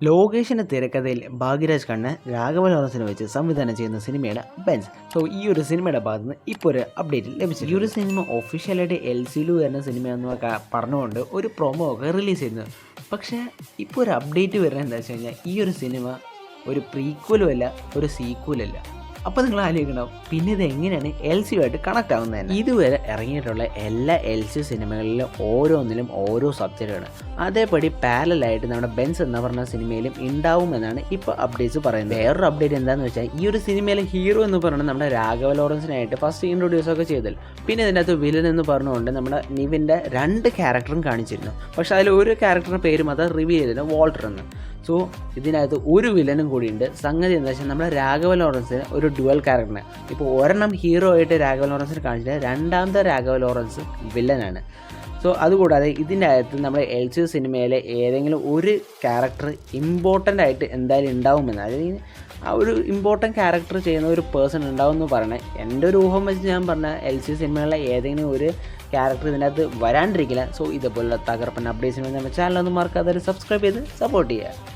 ലോകേഷിന്റെ തിരക്കഥയിൽ ഭാഗ്യരാജ് കണ്ണ് രാഘവ ലോറൻസിനെ വെച്ച് സംവിധാനം ചെയ്യുന്ന സിനിമയാണ് ബെൻസ്. സോ ഈ ഒരു സിനിമയുടെ ഭാഗത്ത് നിന്ന് ഇപ്പോൾ ഒരു അപ്ഡേറ്റ് ലഭിച്ചു ഈ ഒരു സിനിമ ഒഫീഷ്യലായിട്ട് എൽ സിയിലു വരുന്ന സിനിമയെന്നൊക്കെ പറഞ്ഞുകൊണ്ട് ഒരു പ്രൊമോ ഒക്കെ റിലീസ് ചെയ്യുന്നത് പക്ഷേ ഇപ്പോൾ ഒരു അപ്ഡേറ്റ് വരുന്നത് എന്താ വെച്ച് കഴിഞ്ഞാൽ ഈ ഒരു സിനിമ ഒരു പ്രീക്വലും അല്ല ഒരു സീക്വലും അല്ല. അപ്പോൾ നിങ്ങൾ ആലോചിക്കണം പിന്നെ ഇത് എങ്ങനെയാണ് എൽ സിയുമായിട്ട് കണക്ട് ആവുന്നത് ഇതുവരെ ഇറങ്ങിയിട്ടുള്ള എല്ലാ എൽ സി സിനിമകളിലും ഓരോന്നിലും ഓരോ സബ്ജക്റ്റാണ് അതേപടി പാരലായിട്ട് നമ്മുടെ ബെൻസ് എന്ന് പറഞ്ഞ സിനിമയിലും ഉണ്ടാവുമെന്നാണ് ഇപ്പോൾ അപ്ഡേറ്റ്സ് പറയുന്നത്. വേറൊരു അപ്ഡേറ്റ് എന്താണെന്ന് വെച്ചാൽ ഈ ഒരു സിനിമയിലെ ഹീറോ എന്ന് പറയുന്നത് നമ്മുടെ രാഘവ ലോറൻസിനായിട്ട് ഫസ്റ്റ് ഇൻട്രൊഡ്യൂസ് ഒക്കെ ചെയ്തത് പിന്നെ ഇതിനകത്ത് വില്ലൻ എന്ന് പറഞ്ഞുകൊണ്ട് നമ്മുടെ നിവിന്റെ രണ്ട് ക്യാരക്ടറും കാണിച്ചിരുന്നു. പക്ഷേ അതിൽ ഒരു ക്യാരക്ടറിന്റെ പേരും അത് റിവീൽ ചെയ്തിരുന്നു വാൾട്ടർ എന്ന് സോ ഇതിനകത്ത് ഒരു വില്ലനും കൂടിയുണ്ട്. സംഗതി എന്താ വെച്ചാൽ നമ്മുടെ രാഘവ ലോറൻസിന് ഒരു ഡുവൽ ക്യാരക്ടറിന്. ഇപ്പോൾ ഒരെണ്ണം ഹീറോ ആയിട്ട് രാഘവ ലോറൻസിന് കാണിച്ചിട്ട് രണ്ടാമത്തെ രാഘവ ലോറൻസ് വില്ലനാണ്. സോ അതുകൂടാതെ ഇതിന്റെ അകത്ത് നമ്മുടെ എൽ സി സിനിമയിലെ ഏതെങ്കിലും ഒരു ക്യാരക്ടർ ഇമ്പോർട്ടന്റ് ആയിട്ട് എന്തായാലും ഉണ്ടാവുമെന്ന്. അതായത് ആ ഒരു ഇമ്പോർട്ടന്റ് ക്യാരക്ടർ ചെയ്യുന്ന ഒരു പേഴ്സൺ ഉണ്ടാവും എന്ന് പറയണേ. എന്റെ ഒരു ഊഹം വെച്ച് ഞാൻ പറഞ്ഞ എൽ സി സിനിമകളിലെ ഏതെങ്കിലും ഒരു ക്യാരക്ടർ ഇതിനകത്ത് വരാണ്ടിരിക്കില്ല. സോ ഇതുപോലുള്ള തകർപ്പൻ അപ്ഡേറ്റ്സ് വേണ്ടി നമ്മുടെ ചാനൽ ഒന്ന് മറക്കാതെ സബ്സ്ക്രൈബ് ചെയ്ത് സപ്പോർട്ട് ചെയ്യുക.